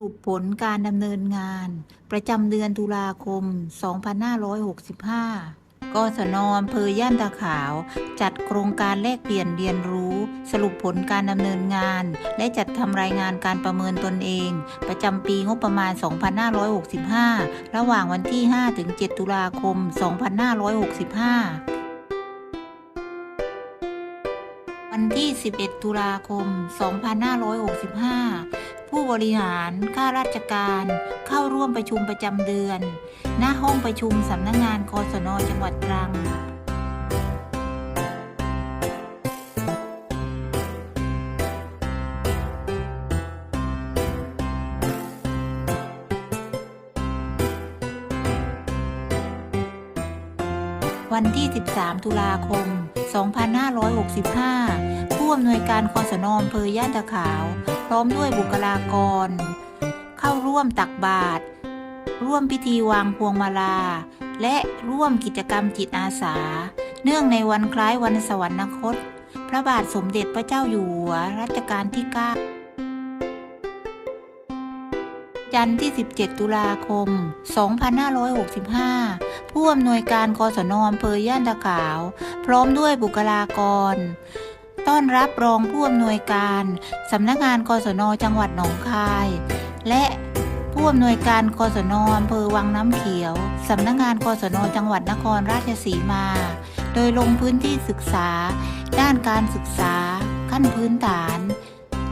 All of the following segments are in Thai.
สรุปผลการดำเนินงาน ประจำเดือนตุลาคม 2565 กศนอำเภอย่านตาขาว จัดโครงการแลกเปลี่ยนเรียนรู้ สรุปผลการดำเนินงาน และจัดทำรายงานการประเมินตนเอง ประจำปีงบประมาณ 2565 ระหว่างวันที่ 5-7 ตุลาคม 2565วันที่ 11 ตุลาคม 2565 ผู้บริหารข้าราชการ เข้าร่วมประชุมประจำเดือนหน้าห้องประชุมสำนักงงานกศนจังหวัดตรังวันที่ 13 ตุลาคม 2565 ผู้อำนวยการคอสนอำเภอย่านตะขาว พร้อมด้วยบุคลากร เข้าร่วมตักบาตรร่วมพิธีวางพวงมาลา และร่วมกิจกรรมจิตอาสา เนื่องในวันคล้ายวันสวรรคต พระบาทสมเด็จพระเจ้าอยู่หัวรัชกาลที่ 9 จันทร์ที่ 17 ตุลาคม 2565 ผู้อำนวยการกศนอำเภอย่านตะขาว พร้อมด้วยบุคลากร ต้อนรับรองผู้อำนวยการสำนักงานกศนจังหวัดหนองคาย และผู้อำนวยการกศนอำเภอวังน้ำเขียวสำนักงานกศนจังหวัดนครราชสีมา โดยลงพื้นที่ศึกษา ด้านการศึกษา ขั้นพื้นฐาน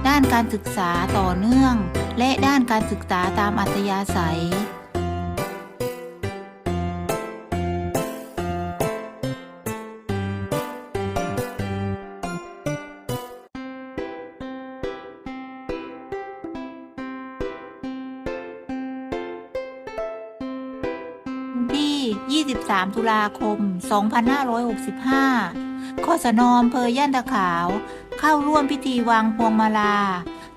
ด้านการศึกษาต่อเนื่อง และด้านการศึกษาตามอัธยาศัย 23 ตุลาคม 2565 คสนอำเภอย่านตะขาว เข้าร่วมพิธีวางพวงมาลา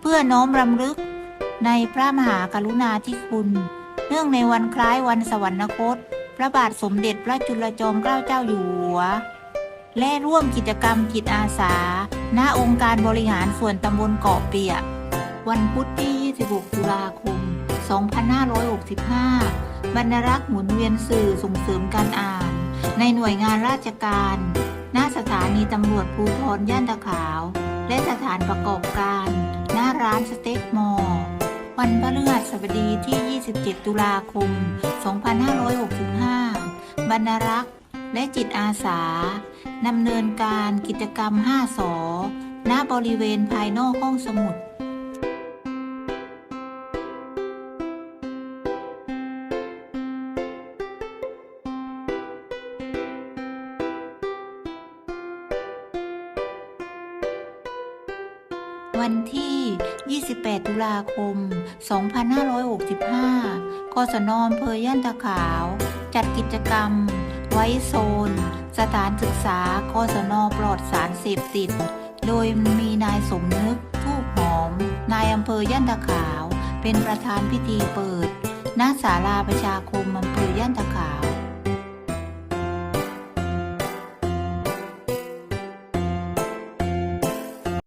เพื่อน้อมรำลึก ในพระมหากรุณาธิคุณ เนื่องในวันคล้ายวันสวรรคต พระบาทสมเด็จพระจุลจอมเกล้าเจ้าอยู่หัว และร่วมกิจกรรมจิตอาสา ณ องค์การบริหารส่วนตำบลเกาะเปียก วันพุธที่ 26 ตุลาคม 2565 บรรณรักษ์หมุนเวียนสื่อส่งเสริมการอ่าน ในหน่วยงานราชการ หน้าสถานีตำรวจภูธรย่านตะขาว และสถานประกอบการ หน้าร้านสเต็กมอลล์วันพฤหัสบดีที่ 27 ตุลาคม 2565 บรรณรักษ์และจิตอาสาดำเนินการกิจกรรม 5สอณบริเวณภายนอกห้องสมุด วันที่ 28 ตุลาคม 2565 กศนอำเภอย่านตะขาว จัดกิจกรรม ไว้โซน สถานศึกษา กศนปลอดสารเสพติด โดยมีนายสมนึกทูบหอม นายอำเภอย่านตะขาว เป็นประธานพิธีเปิด ณ ศาลาประชาคมอำเภอย่านตะขาว